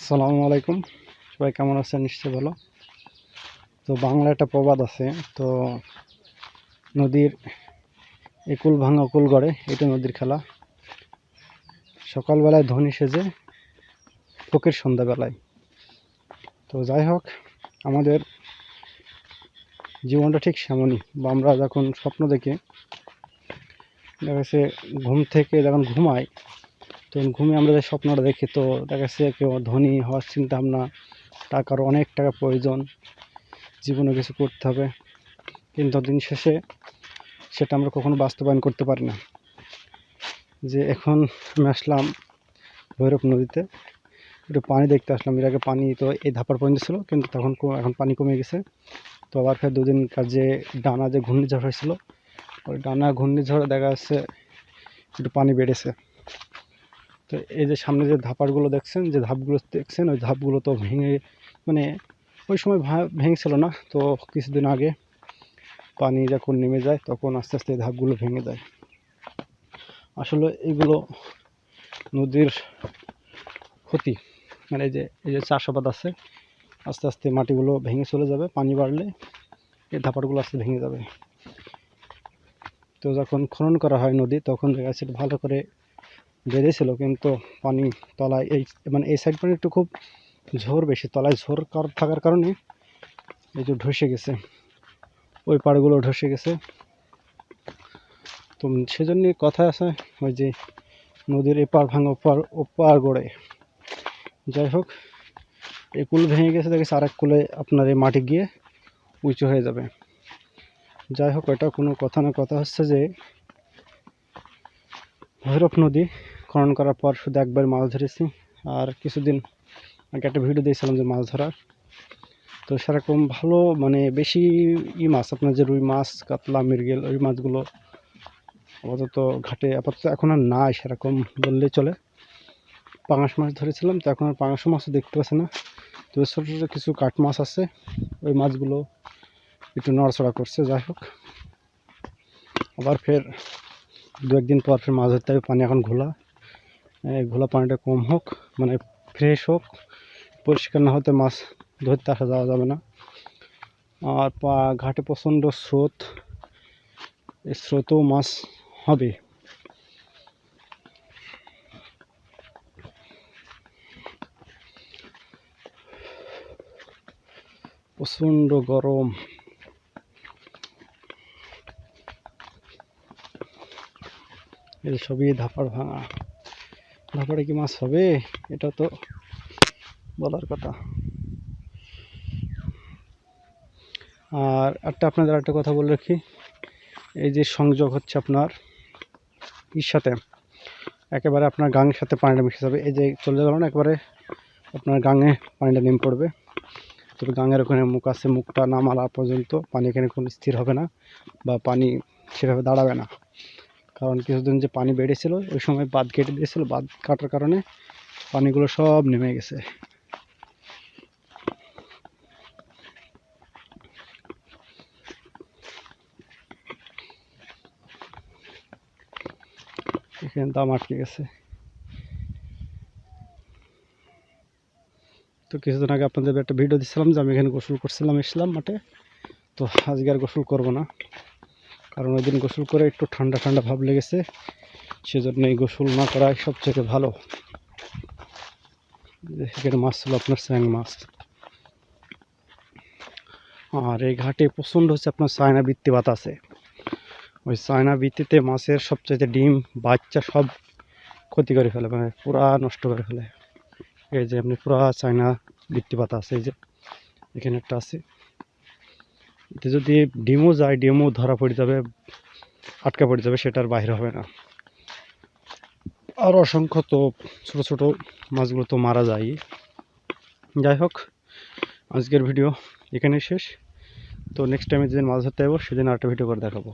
আসসালামু আলাইকুম। সবাই কেমন আছেন? নিশ্চয়ই ভালো। তো বাংলা একটা প্রবাদ আছে, তো নদীর একুল ভাঙা কুল গড়ে, এটা নদীর খেলা। সকালবেলায় ধনী সেজে ফকির সন্ধ্যাবেলায়। তো যাই হোক, আমাদের জীবনটা ঠিক সেমনই। বা আমরা যখন স্বপ্ন দেখি, দেখা ঘুম থেকে যখন ঘুমাই তখন ঘুমে আমরা যে স্বপ্নটা দেখি, তো দেখা যাচ্ছে কেউ ধনী হওয়ার চিন্তা ভাবনা টাকার অনেক টাকা প্রয়োজন, জীবনে কিছু করতে হবে। কিন্তু দিন শেষে সেটা আমরা কখনো বাস্তবায়ন করতে পারি না। যে এখন আমি আসলাম ভৈরব নদীতে, একটু পানি দেখতে আসলাম। এর আগে পানি তো এই ধাপার পর্যন্ত ছিল, কিন্তু তখন এখন পানি কমে গেছে। তো আবার ফের দুদিন কাজে ডানা যে ঘূর্ণিঝড় হয়েছিল, ওই ডানা ঘূর্ণিঝড়ে দেখা যাচ্ছে একটু পানি বেড়েছে। তো এই যে সামনে যে ধাপারগুলো দেখছেন, যে ধাপগুলো দেখছেন, ওই ধাপগুলো তো ভেঙে মানে ওই সময় ভেঙেছিল না? তো কিছুদিন আগে পানি যখন নেমে যায়, তখন আস্তে আস্তে ধাপগুলো ভেঙে যায়। আসলে এগুলো নদীর ক্ষতি। মানে এই যে এই যে চাষাবাদ আছে, আস্তে আস্তে মাটিগুলো ভেঙে চলে যাবে, পানি বাড়লে এই ধাপারগুলো আস্তে ভেঙে যাবে। তো যখন খনন করা হয় নদী, তখন দেখা যাচ্ছে ভালো করে বেঁধেছিল কিন্তু পানি তলায় এই মানে এই সাইড পানি একটু খুব ঝোর বেশি, তলায় ঝোর কার- থাকার কারণে এই যে ধসে গেছে। ওই পাড়গুলো ধসে গেছে। তো সেজন্য কথা আছে ওই যে নদীর এপার ভাঙা ওপার ওপার গড়ে। যাই হোক, এই কুল ভেঙে গেছে, দেখেছি আরেক কুলে আপনার এই মাটি গিয়ে উঁচু হয়ে যাবে। যাই হোক, এটা কোনো কথা না, কথা হচ্ছে যে ভৈরব নদী খনন করার পর শুধু একবার মাছ ধরেছি। আর কিছুদিন আগে একটা ভিডিও দিয়েছিলাম যে মাছ ধরার। তো সেরকম ভালো মানে বেশি ই মাছ, আপনার যে রুই মাছ, কাতলা, মৃগেল, ওই মাছগুলো আপাতত ঘাটে, আপাতত এখন আর নাই সেরকম বললেই চলে। পাঙাশ মাছ ধরেছিলাম, তো এখন আর পাঙাশ মাছও দেখতে পাচ্ছি না। তো ছোটো ছোটো কিছু কাঠ মাছ আছে, ওই মাছগুলো একটু নড়াচড়া করছে, যাই হোক। আবার ফের দু একদিন পর ফের মাছ ধরতে হবে, পানি এখন ঘোলা। ঘোলা পানিটা কম হোক মানে ফ্রেশ হোক, পরিষ্কার না হতে মাছ ধরতে আসা যাওয়া যাবে না। আর পা, ঘাটে প্রচণ্ড স্রোত স্রোতেও মাছ হবে। প্রচণ্ড গরম। এই সবই ধাপার ভাঙা। ধাপারে কি মাছ হবে? এটা তো বলার কথা। আর একটা আপনাদের একটা কথা বলে রাখি। এই যে সংযোগ হচ্ছে আপনার ইর সাথে। একেবারে আপনার গাঙের সাথে পানিটা মিশে যাবে। এই যে চলে গেল না, একবারে আপনার গাঙে পানিটা নেমে পড়বে। তবে গাঙের ওখানে মুখ আছে, মুখটা নামালা পর্যন্ত পানি এখানে কোনো স্থির হবে না বা পানি সেভাবে দাঁড়াবে না। কারণ কিছুদিন যে পানি বেড়েছিল, ওই সময় বাঁধ কেটে দিয়েছিল। বাঁধ কাটার কারণে পানিগুলো সব নেমে গেছে। এখানে দাম আটকে গেছে। তো কিছুদিন আগে আপনাদের একটা ভিডিও দিচ্ছিলাম যে আমি এখানে গোসল করছিলাম এসলাম মাঠে। তো আজকে আর গোসল করব না। কারণ ওই দিন গোসল করে একটু ঠান্ডা ঠান্ডা ভাব লেগেছে, সেজন্য এই গোসল না করাই সবচেয়ে ভালো। এখানে মাছ ছিল আপনার স্যাং মাছ। আর এই ঘাটে প্রচণ্ড হচ্ছে আপনার চায়না বৃত্তি বাত আছে ওই চায়না বৃত্তিতে মাছের সবচাইতে ডিম, বাচ্চা সব ক্ষতি করে ফেলে মানে পুরা নষ্ট করে ফেলে। এই যে আপনি পুরা চায়না বৃত্তি আছে এই যে এখানে একটা আছে। এতে যদি ডিমও যায়, ডিমও ধরা পড়ে যাবে, আটকে পড়ে যাবে, সেটার বাইরে হবে না। আর অসংখ্য তো ছোটো ছোটো মাছগুলো তো মারা যায়। যাই হোক, আজকের ভিডিও এখানে শেষ। তো নেক্সট টাইমে যেদিন মাছ ধরতে যাব, সেদিন আরেকটা ভিডিও করে দেখাবো।